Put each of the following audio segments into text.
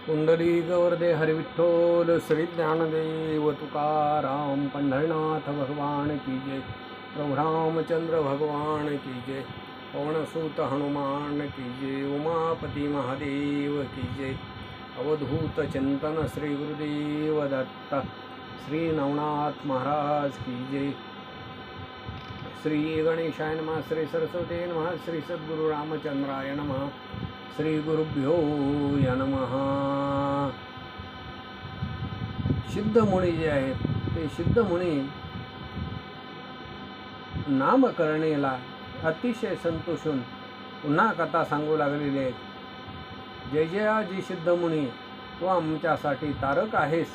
कुंडली गवर्दे हरिविठ्ठल श्री ज्ञानदेव तुकाराम पंढरनाथ भगवान की जय प्रभु रामचंद्र भगवान की जय पवनसूत हनुमान की जय उमापती महादेव की जय। अवधूत चिंतन श्री गुरुदेव दत्त श्री नवनाथ महाराज की जय। श्री गणेशाय नमः श्री सरस्वती नमः श्री सद्गुरु रामचंद्राय नमः। श्री गुरुभ्यो या नमः सिद्धमुनी जे आहेत ते सिद्धमुनी नामकरणेला अतिशय संतोषून पुन्हा कथा सांगू लागलेले आहेत. जय जयाजी सिद्धमुनी तू आमच्यासाठी तारक आहेस.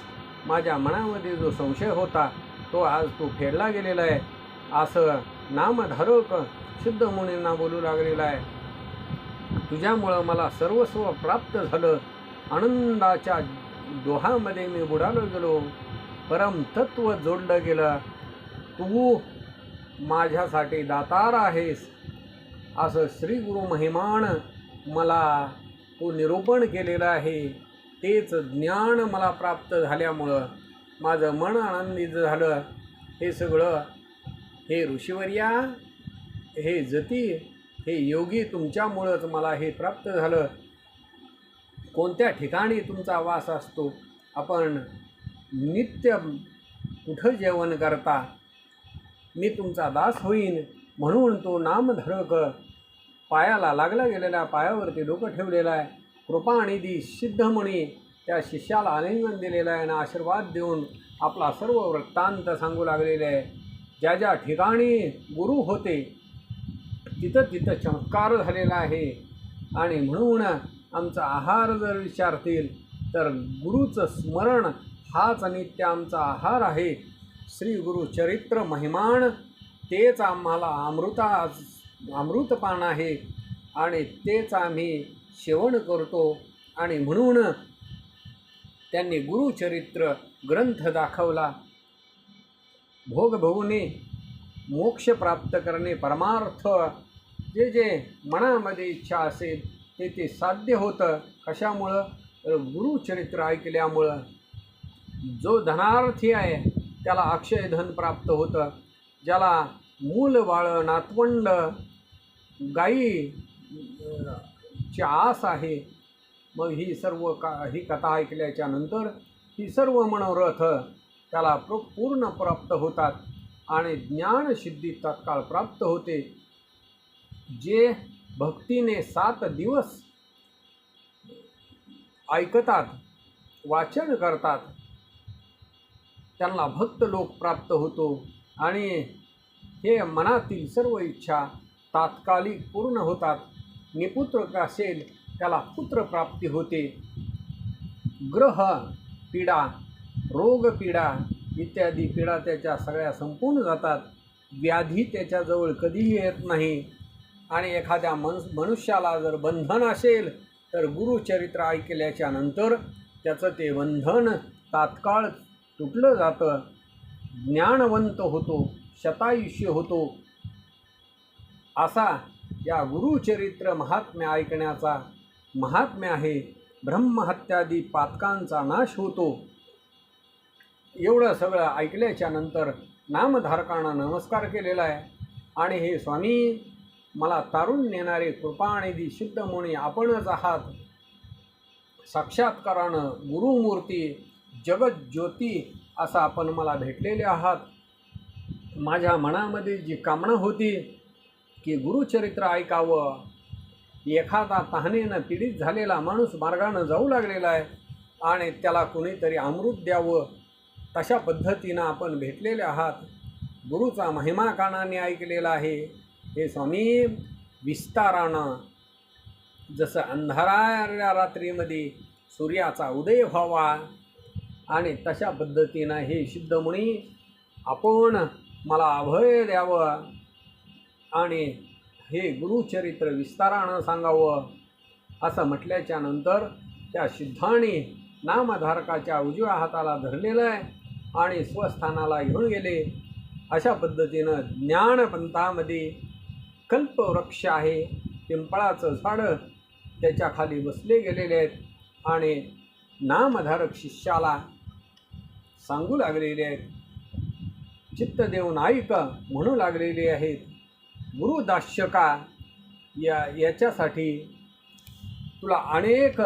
माझ्या मनामध्ये जो संशय होता तो आज तू फेडला गेलेला आहे. असं नामधारक सिद्धमुनींना बोलू लागलेला आहे. तुझ्यामुळं मला सर्वस्व प्राप्त झालं. आनंदाच्या दोहामध्ये मी बुडालो गेलो. परमतत्व जोडलं गेलं. तू माझ्यासाठी दातार आहेस असं श्री गुरु महिमान मला तो निरूपण केलेलं आहे. तेच ज्ञान मला प्राप्त झाल्यामुळं माझं मन आनंदित झालं. हे सगळं हे ऋषिवर्या हे जती हे योगी तुमच्यामुळंच मला हे प्राप्त झालं. कोणत्या ठिकाणी तुमचा वास असतो? आपण नित्य कुठं जेवण करता? मी तुमचा दास होईन म्हणून तो नामधरक पायाला लागला गेलेल्या पायावरती डोकं ठेवलेलं आहे. कृपा आणि दी सिद्धमणी त्या शिष्याला आलिंगन दिलेलं आहे आणि आशीर्वाद देऊन आपला सर्व वृत्तांत सांगू लागलेले आहे. ज्या ज्या ठिकाणी गुरु होते तिथं तिथं चमत्कार झालेला आहे. आणि म्हणून आमचा आहार जर विचारतील तर गुरुचं स्मरण हाच नित्य आमचा आहार आहे. श्री गुरु चरित्र महिमान तेच आम्हाला अमृता अमृतपान आहे. आणि तेच आम्ही सेवन करतो. आणि म्हणून त्यांनी गुरुचरित्र ग्रंथ दाखवला. भोगभवने मोक्ष प्राप्त करणे परमार्थ जे जे मनामध्ये इच्छा असेल ते ते साध्य होतं. कशामुळं? गुरुचरित्र ऐकल्यामुळं. जो धनार्थी आहे त्याला अक्षय धन प्राप्त होतं. ज्याला मूल बाळ नातवंड गाई ची आस आहे मग ही सर्व का ही कथा ऐकल्याच्या नंतर ही सर्व मनोरथ त्याला प्र पूर्ण प्राप्त होतात. आणि ज्ञानसिद्धी तत्काळ प्राप्त होते. जे भक्तीने सात दिवस ऐकतात वाचन करतात त्यांना भक्त लोक प्राप्त होतो. आणि हे मनातील सर्व इच्छा तात्कालिक पूर्ण होतात. निपुत्र असेल त्याला पुत्र प्राप्ती होते. ग्रह पीडा रोगपीडा इत्यादी पीडा त्याच्या सगळ्या संपूर्ण जातात. व्याधी त्याच्याजवळ कधीही येत नाही. आणि एखाद्या मन मनुष्याला जर बंधन असेल तर गुरुचरित्र ऐकल्याच्या नंतर त्याचं ते बंधन तात्काळ तुटलं जातं. ज्ञानवंत होतो शतायुष्य होतो. असा या गुरुचरित्र महात्म्य ऐकण्याचा महात्म्य आहे. ब्रह्महत्यादी पातकांचा नाश होतो. एवढं सगळं ऐकल्याच्या नंतर नामधारकांना नमस्कार केलेला आहे. आणि हे स्वामी मला तारुण नेणारे कृपा आणि दी आपणच आहात. साक्षात्कारानं गुरुमूर्ती जगज्योती असं आपण मला भेटलेले आहात. माझ्या मनामध्ये जी कामना होती की गुरुचरित्र ऐकावं. एखादा तहानेनं पीडित झालेला माणूस मार्गानं जाऊ लागलेला आहे आणि त्याला कोणीतरी अमृत द्यावं. तशा पद्धतीनं आपण भेटलेले आहात. गुरुचा महिमा कानाने ऐकलेला आहे. हे स्वामी विस्तारानं जसं अंधारा रात्रीमध्ये सूर्याचा उदय व्हावा आणि तशा पद्धतीनं हे सिद्धमुनी आपण मला अभय द्यावं आणि हे गुरुचरित्र विस्तारानं सांगावं असं म्हटल्याच्या नंतर त्या सिद्धाने नामधारकाच्या उजव्या हाताला धरलेलं आहे आणि स्वस्थानाला घेऊन गेले. अशा पद्धतीनं ज्ञानपंथामध्ये कल्पवृक्ष आहे. पिंपळाचं झाडं त्याच्याखाली बसले गेलेले आहेत आणि नामधारक शिष्याला सांगू लागलेले आहेत. चित्त देऊन ऐक म्हणू लागलेले आहेत. गुरुदास्यका या याच्यासाठी तुला अनेक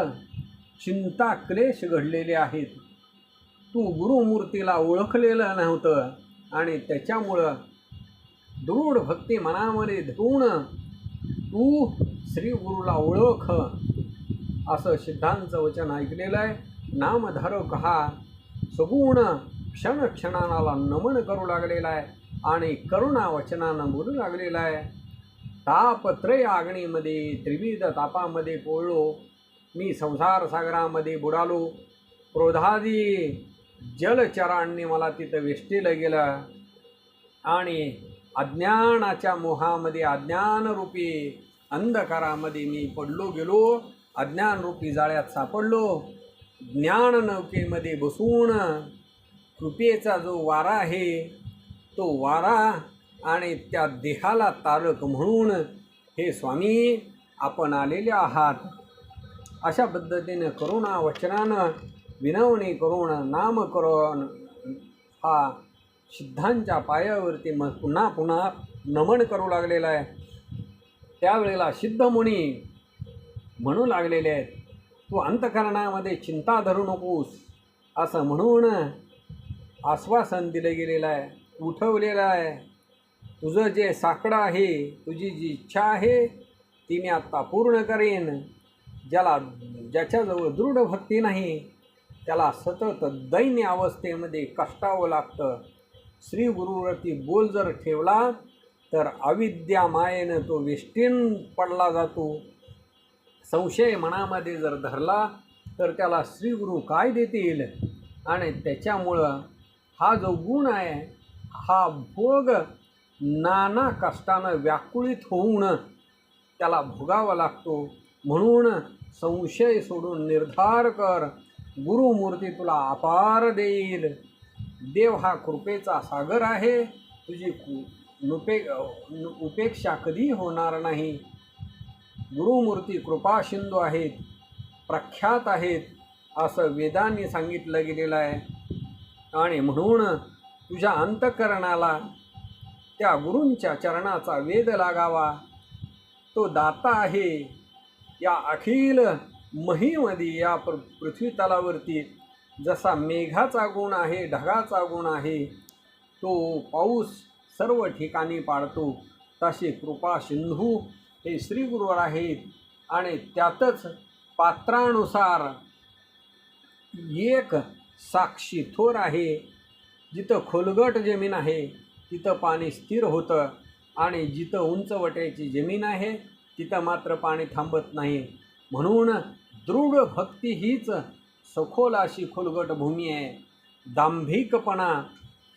चिंता क्लेश घडलेले आहेत. तू गुरुमूर्तीला ओळखलेलं नव्हतं आणि त्याच्यामुळं दृढ भक्ती मनामध्ये धरून तू श्री गुरुला ओळख. असं सिद्धांचं वचन ऐकलेलं आहे. नामधारक हा सगुण क्षण क्षणाला नमन करू लागलेला आहे आणि करुणा वचनानं बोलू लागलेला आहे. तापत्रय आगणीमध्ये त्रिविध तापामध्ये पोळलो मी संसार सागरामध्ये बुडालो. क्रोधादी जलचरांनी मला तिथं वेष्टीलं गेलं. आणि अज्ञानाच्या मोहामध्ये अज्ञानरूपी अंधकारामध्ये मी पडलो गेलो अज्ञानरूपी जाळ्यात सापडलो. ज्ञान नौकेमध्ये बसून कृपेचा जो वारा आहे तो वारा आणि त्या देहाला तारक म्हणून हे स्वामी आपण आलेले आहात. अशा पद्धतीनं करुणा वचनानं विनवणी करून नामकरण हा सिद्धांच्या पायावरती मग पुन्हा पुन्हा नमन करू लागलेला आहे. त्यावेळेला सिद्धमुनी म्हणू लागलेले आहेत तू अंतकरणामध्ये चिंता धरू नकोस. असं म्हणून आश्वासन दिलं गेलेलं आहे उठवलेलं आहे. तुझं जे साकडं आहे तुझी जी इच्छा आहे ती मी आत्ता पूर्ण करेन. ज्याला ज्याच्याजवळ दृढ भक्ती नाही त्याला सतत दैन्य अवस्थेमध्ये कष्टावं लागतं. श्री गुरुवरती बोल जर ठेवला तर अविद्या मायेनं तो विष्टीन पडला जातो. संशय मनामध्ये जर धरला तर त्याला श्रीगुरु काय देतील? आणि त्याच्यामुळं हा जो गुण आहे हा भोग नाना कष्टानं व्याकुळित होऊन त्याला भोगावा लागतो. म्हणून संशय सोडून निर्धार कर. गुरुमूर्ती तुला अपार देईल. देव हा कृपेचा सागर आहे. तुझी कु नुपे उपेक्षा कधी होणार नाही. गुरुमूर्ती कृपाशिंदू आहेत. प्रख्यात आहेत असं वेदांनी सांगितलं गेलेलं आहे. आणि म्हणून तुझ्या अंतकरणाला त्या गुरूंच्या चरणाचा वेद लागावा. तो दाता आहे. या अखिल महीमध्ये या पृथ्वीतलावरती पृथ्वी तलावरती जसा मेघाचा गुण आहे ढगाचा गुण आहे तो पाऊस सर्व ठिकाणी पाडतो. तसे कृपा सिंधू हे श्रीगुरुवर आहेत आणि त्यातच पात्रानुसार एक साक्षी थोर आहे. जिथं खोलगट जमीन आहे तिथं पाणी स्थिर होतं आणि जिथं उंचवट्याची जमीन आहे तिथं मात्र पाणी थांबत नाही. म्हणून दृढ भक्ती हीच सखोल अशी खोलगट भूमी आहे. दांभिकपणा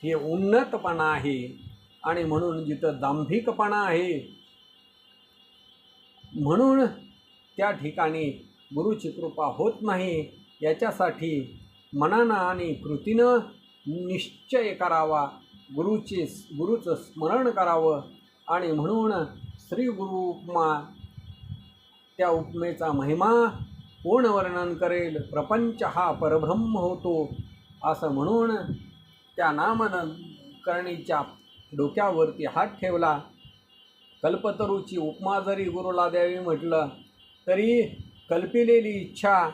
हे उन्नतपणा आहे. आणि म्हणून जिथं दांभिकपणा आहे म्हणून त्या ठिकाणी गुरुची कृपा होत नाही. याच्यासाठी मनानं आणि कृतीनं निश्चय करावा. गुरुचे गुरुचं स्मरण करावं. आणि म्हणून श्री गुरु उपमा त्या उपमेचा महिमा कोण वर्णन करेल. प्रपंच हा परब्रह्म होतो. असं म्हणून त्या नामन करणीच्या डोक्यावरती हात ठेवला. कल्पतरूची उपमा जरी गुरुला द्यावी म्हटलं तरी कल्पिलेली इच्छा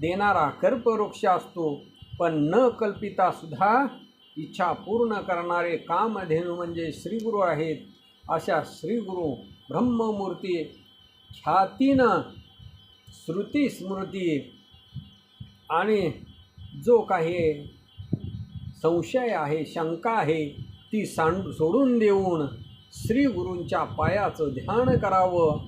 देणारा कल्पवृक्ष असतो. पण न कल्पिता सुद्धा इच्छा पूर्ण करणारे कामधेनू म्हणजे श्रीगुरू आहेत. अशा श्रीगुरू ब्रह्ममूर्ती ख्यातीनं श्रुती स्मृती आणि जो काही संशय आहे शंका आहे ती सांड सोडून देऊन श्री गुरूंच्या पायाचं ध्यान करावं.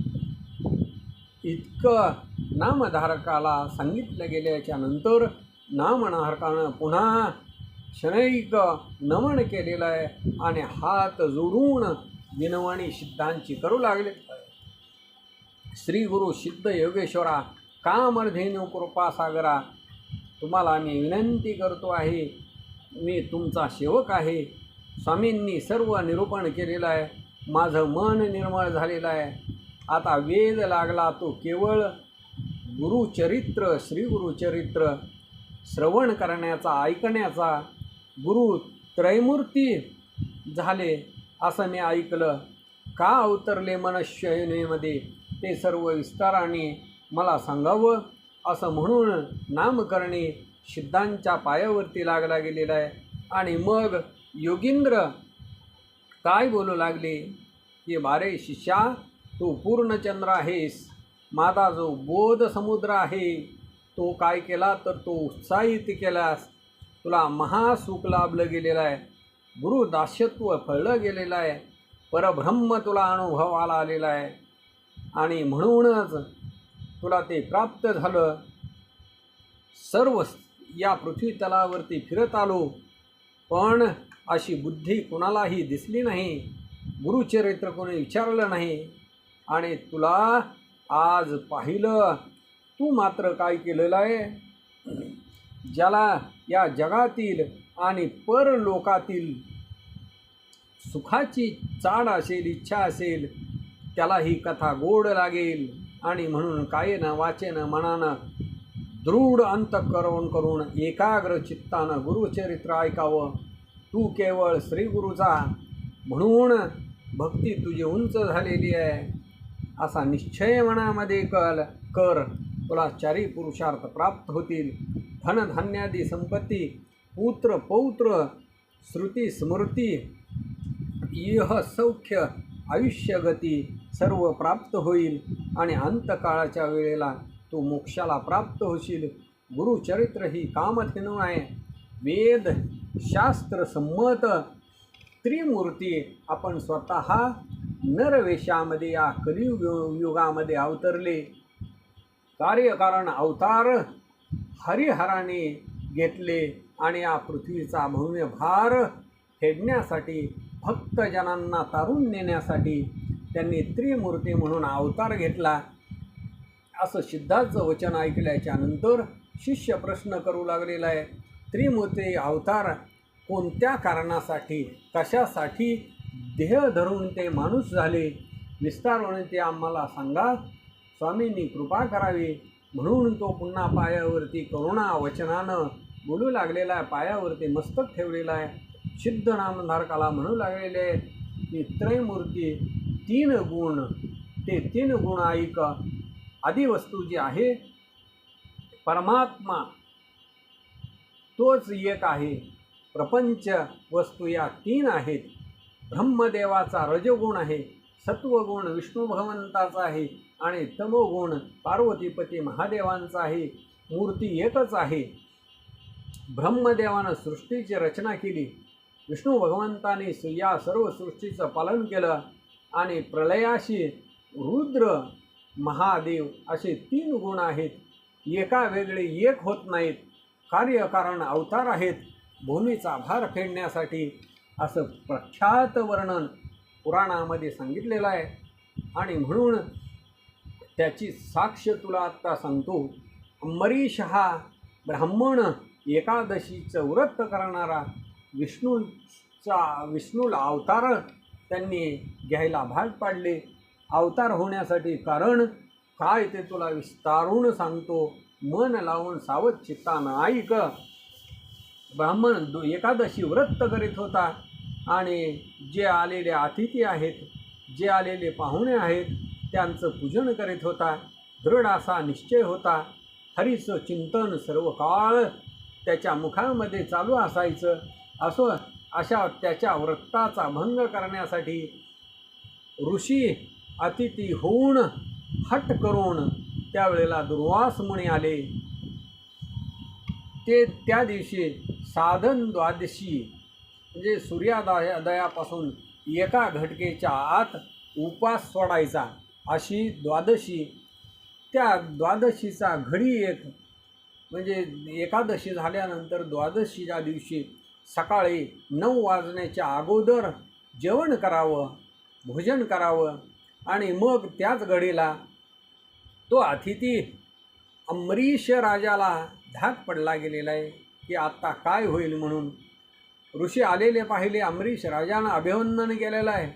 इतकं नामधारकाला सांगितलं गेल्याच्यानंतर नामधारकानं पुन्हा क्षणैक नमन केलेलं आहे आणि हात जोडून विनवणी सिद्धांची करू लागले. श्री गुरु सिद्ध योगेश्वरा कामर्धेनु कृपासागरा तुम्हाला मी विनंती करतो आहे मी तुमचा सेवक आहे स्वामींनी सर्व निरूपण केलेलं आहे माझं मन निर्मळ झालेलं आहे. आता वेद लागला तो केवळ गुरुचरित्र श्री गुरुचरित्र श्रवण करण्याचा ऐकण्याचा. गुरु त्रैमूर्ती झाले असं मी ऐकलं. का अवतरले मनशयनेमध्ये ते सर्व विस्ताराने मला सांगावं. असं म्हणून नामकरणी सिद्धांच्या पायावरती लागला गेलेला आहे. आणि मग योगींद्र काय बोलू लागले? की बारे शिष्या तू पूर्णचंद्र आहेस. माझा जो बोध समुद्र आहे तो काय केला तर तो उत्साहित केलास. तुला महासुख लाभलं गेलेलं आहे. गुरु दास्यत्व फळलं गेलेलं आहे. परब्रह्म तुला अनुभवाला आलेला आहे. आणि म्हणूनच तुला ते प्राप्त झालं. सर्व या पृथ्वी तलावरती फिरत आलो. पण अशी बुद्धी कुणालाही दिसली नाही. गुरुचरित्र कोणी विचारलं नाही. आणि तुला आज पाहिलं. तू मात्र काय केलेलं आहे? ज्याला या जगातील आणि परलोकातील सुखाची चाड असेल इच्छा असेल त्याला ही कथा गोड लागेल. आणि म्हणून कायेनं वाचेनं मनानं दृढ अंतकरण करून एकाग्र चित्तानं गुरुचरित्र ऐकावं. तू केवळ श्रीगुरूचा म्हणून भक्ती तुझी उंच झालेली आहे. असा निश्चय मनामध्ये कल कर. तुला चारी पुरुषार्थ प्राप्त होतील. धनधान्यादी संपत्ती पुत्र पौत्र श्रुती स्मृती इह सौख्य आयुष्यगती सर्व प्राप्त होईल आणि अंतकाळाच्या वेळेला तू मोक्षाला प्राप्त होशील. गुरुचरित्र ही कामधेनू आहे. वेद शास्त्र संमत त्रिमूर्ती आपण स्वतः नरवेशामध्ये या कलियुग युगामध्ये अवतरले. कार्यकारण अवतार हरिहराने घेतले आणि या पृथ्वीचा भव्य भार फेडण्यासाठी भक्तजनांना तारून नेण्यासाठी त्यांनी त्रिमूर्ती म्हणून अवतार घेतला. असं सिद्धाचं वचन ऐकल्याच्या नंतर शिष्य प्रश्न करू लागलेला आहे त्रिमूर्ती अवतार कोणत्या कारणासाठी कशासाठी देह धरून ते माणूस झाले? विस्ताराने ते आम्हाला सांगा. स्वामींनी कृपा करावी. म्हणून तो पुन्हा पायावरती करुणा वचनानं बोलू लागलेला आहे पायावरती मस्तक ठेवलेला आहे. सिद्ध नामधारकाला म्हणू लागलेले आहे की त्रयमूर्ती तीन गुण ते तीन गुण ऐक. आदिवस्तू जी आहे परमात्मा तोच एक आहे. प्रपंच वस्तू या तीन आहेत. ब्रह्मदेवाचा रजगुण आहे सत्वगुण विष्णू भगवंताचा आहे आणि तमोगुण पार्वतीपती महादेवांचा आहे. मूर्ती एकच आहे. ब्रह्मदेवानं सृष्टीची रचना केली. विष्णू भगवंताने या सर्व सृष्टीचं पालन केलं. आणि प्रलयाशी रुद्र महादेव असे तीन गुण आहेत. एका वेगळे एक होत नाहीत. कार्यकारण अवतार आहेत. भूमीचा भार फेडण्यासाठी असं प्रख्यात वर्णन पुराणामध्ये सांगितलेलं आहे. आणि म्हणून त्याची साक्ष तुला आत्ता सांगतो. अंबरीश हा ब्राह्मण एकादशीचं व्रत करणारा विष्णूचा विष्णूला अवतार त्यांनी घ्यायला भाग पाडले. अवतार होण्यासाठी कारण काय ते तुला विस्तारून सांगतो. मन लावून सावध चित्तानं ऐक. ब्राह्मण दो एकादशी व्रत करीत होता आणि जे आलेले अतिथी आहेत जे आलेले पाहुणे आहेत त्यांचं पूजन करीत होता. दृढ असा निश्चय होता. हरीचं चिंतन सर्व काळ त्याच्या मुखामध्ये चालू असायचं. असो अशा त्याच्या व्रताचा भंग करण्यासाठी ऋषी अतिथी होऊन हट करून त्यावेळेला दुर्वास मुनी आले. ते त्या दिवशी साधन द्वादशी म्हणजे सूर्योदया दयापासून एका घटकेच्या आत उपास सोडायचा अशी द्वादशी. त्या द्वादशीचा घडी एक म्हणजे एकादशी झाल्यानंतर द्वादशीच्या दिवशी सकाळी नऊ वाजण्याच्या अगोदर जेवण करावं भोजन करावं आणि मग त्याच घडीला तो अतिथी अमरीश राजाला धाक पडला गेलेला आहे की आत्ता काय होईल म्हणून. ऋषी आलेले पाहिले अमरीश राजानं अभिवंदन केलेलं आहे.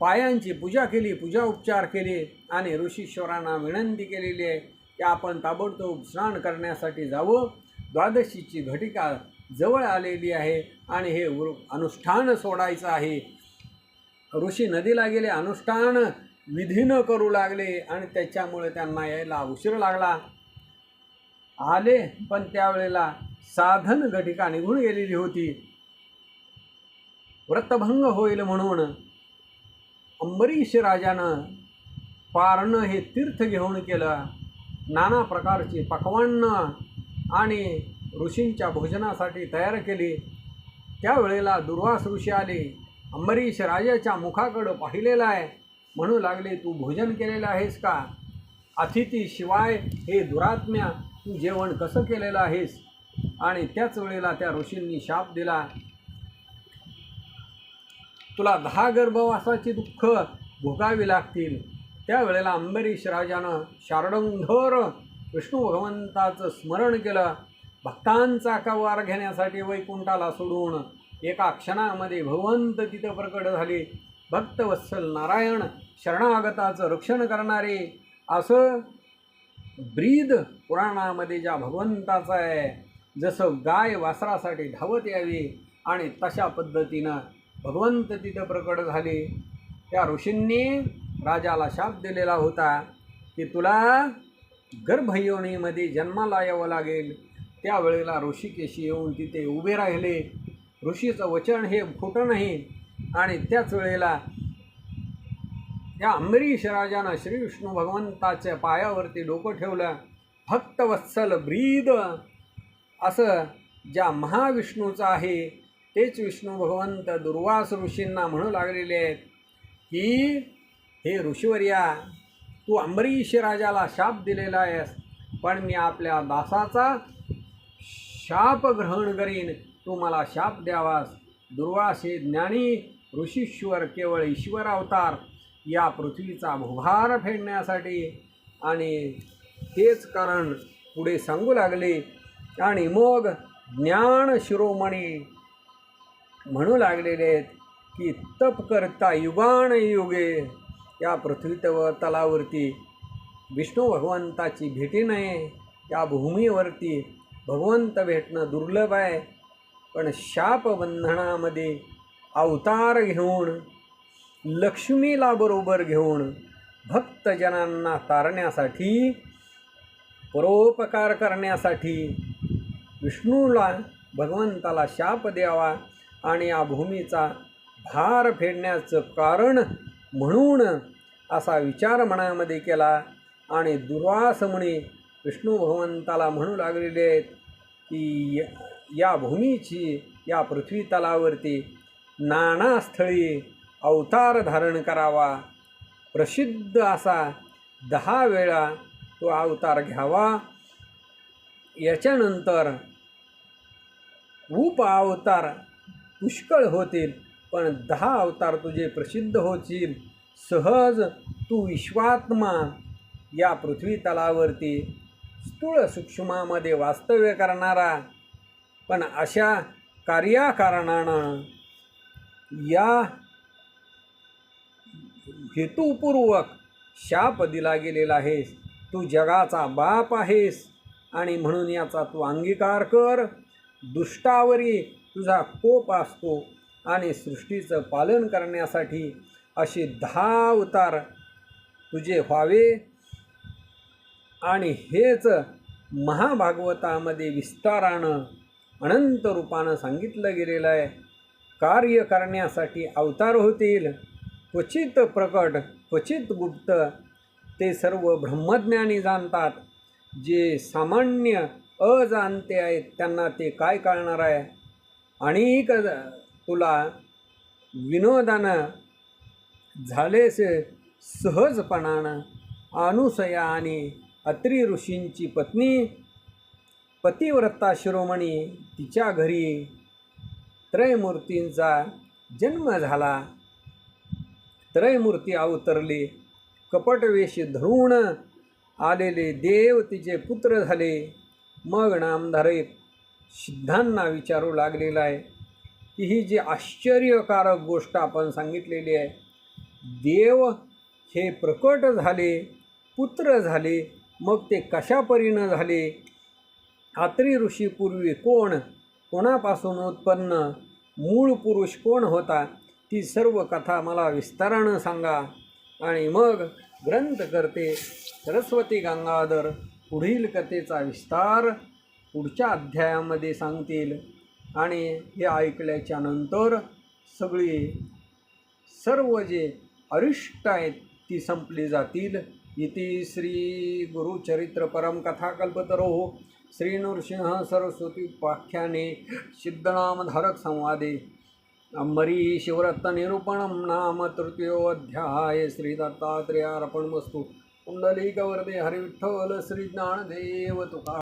पायांची पूजा केली पूजा उपचार केले आणि ऋषीश्वरांना विनंती केलेली आहे की आपण ताबडतोब स्नान करण्यासाठी जावं. द्वादशीची घटिका जवळ आलेली आहे आणि हे अनुष्ठान सोडायचं आहे. ऋषी नदीला गेले अनुष्ठान विधीनं करू लागले आणि त्याच्यामुळे त्यांना यायला उशीर लागला. आले पण त्यावेळेला साधन घटिका निघून गेलेली होती. व्रतभंग होईल म्हणून अंबरीश राजानं पारणं हे तीर्थ घेऊन केलं. नाना प्रकारची पक्वान्न आणि ऋषींच्या भोजनासाठी तयार केली. त्यावेळेला दुर्वास ऋषी आले. अंबरीश राजाच्या मुखाकडं पाहिलेलं आहे. म्हणू लागले तू भोजन केलेलं आहेस का? अतिथी शिवाय हे दुरात्म्या तू जेवण कसं केलेलं आहेस? आणि त्याच वेळेला त्या ऋषींनी शाप दिला. तुला दहा गर्भवासाची दुःख भोगावी लागतील. त्यावेळेला अंबरीश राजानं शारडंधर विष्णू भगवंताचं स्मरण केलं. भक्तांचा कवार घेण्यासाठी वैकुंठाला सोडून एका क्षणामध्ये भगवंत तिथं प्रकट झाले. भक्तवत्सल नारायण शरणागताचं रक्षण करणारे असं ब्रीद पुराणामध्ये ज्या भगवंताचं आहे जसं गाय वासरासाठी धावत यावी आणि तशा पद्धतीनं भगवंत तिथं प्रकट झाले. त्या ऋषींनी राजाला शाप दिलेला होता की तुला गर्भयोनीमध्ये जन्माला यावं लागेल. त्यावेळेला ऋषिकेशी येऊन तिथे उभे राहिले. ऋषीचं वचन हे खोटं नाही. आणि त्याच वेळेला त्या अंबरीश राजानं श्री विष्णू भगवंताच्या पायावरती डोकं ठेवलं. भक्तवत्सल ब्रीद. असं ज्या महाविष्णूचं आहे तेच विष्णू भगवंत दुर्वास ऋषींना म्हणू लागलेले आहेत की हे ऋषीवर्या तू अंबरीश राजाला शाप दिलेला आहेस पण मी आपल्या दासाचा शाप ग्रहण करीन. तू मला शाप द्यावास. दुर्वास हे ज्ञानी ऋषीश्वर केवळ ईश्वर अवतार. या पृथ्वीचा भुभार फेडण्यासाठी. आणि तेच कारण पुढे सांगू लागले. आणि मग ज्ञान शिरोमणी म्हणू लागलेले आहेत की तप करता युगान युगे. या पृथ्वी तलावरती विष्णू भगवंताची भेटी नाही त्या भूमीवरती भगवंत भेटणं दुर्लभ आहे. पण शापबंधनामध्ये अवतार घेऊन लक्ष्मीला बरोबर घेऊन भक्तजनांना तारण्यासाठी परोपकार करण्यासाठी विष्णूला भगवंताला शाप द्यावा आणि या भूमीचा भार फेडण्याचं कारण म्हणून असा विचार मनामध्ये केला आणि दुर्वासमुनी विष्णू भगवंताला म्हणू लागलेले आहेत की य- या भूमीची या पृथ्वी तलावरती नाना स्थळी अवतार धारण करावा. प्रसिद्ध असा दहा वेळा तो अवतार घ्यावा. याच्यानंतर उप अवतार पुष्कळ होतील पण दहा अवतार तुझे प्रसिद्ध होतील. सहज तू विश्वात्मा या पृथ्वी तलावरती स्थूळ सूक्ष्मामध्ये वास्तव्य करणारा पण अशा कार्याकारणानं या हेतूपूर्वक शाप दिला गेलेला आहेस. तू जगाचा बाप आहेस आणि म्हणून याचा तू अंगीकार कर. दुष्टावरी तुझा कोप असतो आणि सृष्टीचं पालन करण्यासाठी असे दहा अवतार तुझे व्हावे. आणि हेच महाभागवतामध्ये विस्तारानं अनंत रूपानं सांगितलं गेलेलं आहे. कार्य करण्यासाठी अवतार होतील. क्वचित प्रकट क्वचित गुप्त ते सर्व ब्रह्मज्ञानी जाणतात. जे सामान्य अजाणते आहेत त्यांना ते काय कळणार आहे? आणि तुला विनोदानं झालेस सहजपणानं अनुसया आणि अत्री ऋषींची पत्नी पतिव्रता शिरोमणी तिच्या घरी त्रयमूर्तींचा जन्म झाला. त्रयमूर्ती अवतरली. कपटवेश धरून आलेले देव तिचे पुत्र झाले. मग नामधारक सिद्धांना विचारू लागलेला आहे की ही जी आश्चर्यकारक गोष्ट आपण सांगितलेली आहे देव हे प्रकट झाले पुत्र झाले मग ते कशा परीनं झाले? आत्री ऋषीपूर्वी कोण? कोणापासून उत्पन्न? मूळ पुरुष कोण होता? ती सर्व कथा मला विस्तारानं सांगा. आणि मग ग्रंथ करते सरस्वती गंगाधर पुढील कथेचा विस्तार पुढच्या अध्यायामध्ये सांगतील. आणि हे ऐकल्याच्या नंतर सगळी सर्व जे अरिष्ट आहेत ती संपली जातील. इति श्री गुरुचरित्र परम कथाकल्पतरो श्री नृसिंह सरस्वती उपाख्याने सिद्धनामधारक संवादे अंबरी शिवरत्न नाम तृतीयोऽध्याय श्री कुण्डलीकवर्दे हरिविठ्ठल श्री ज्ञानदेव तुका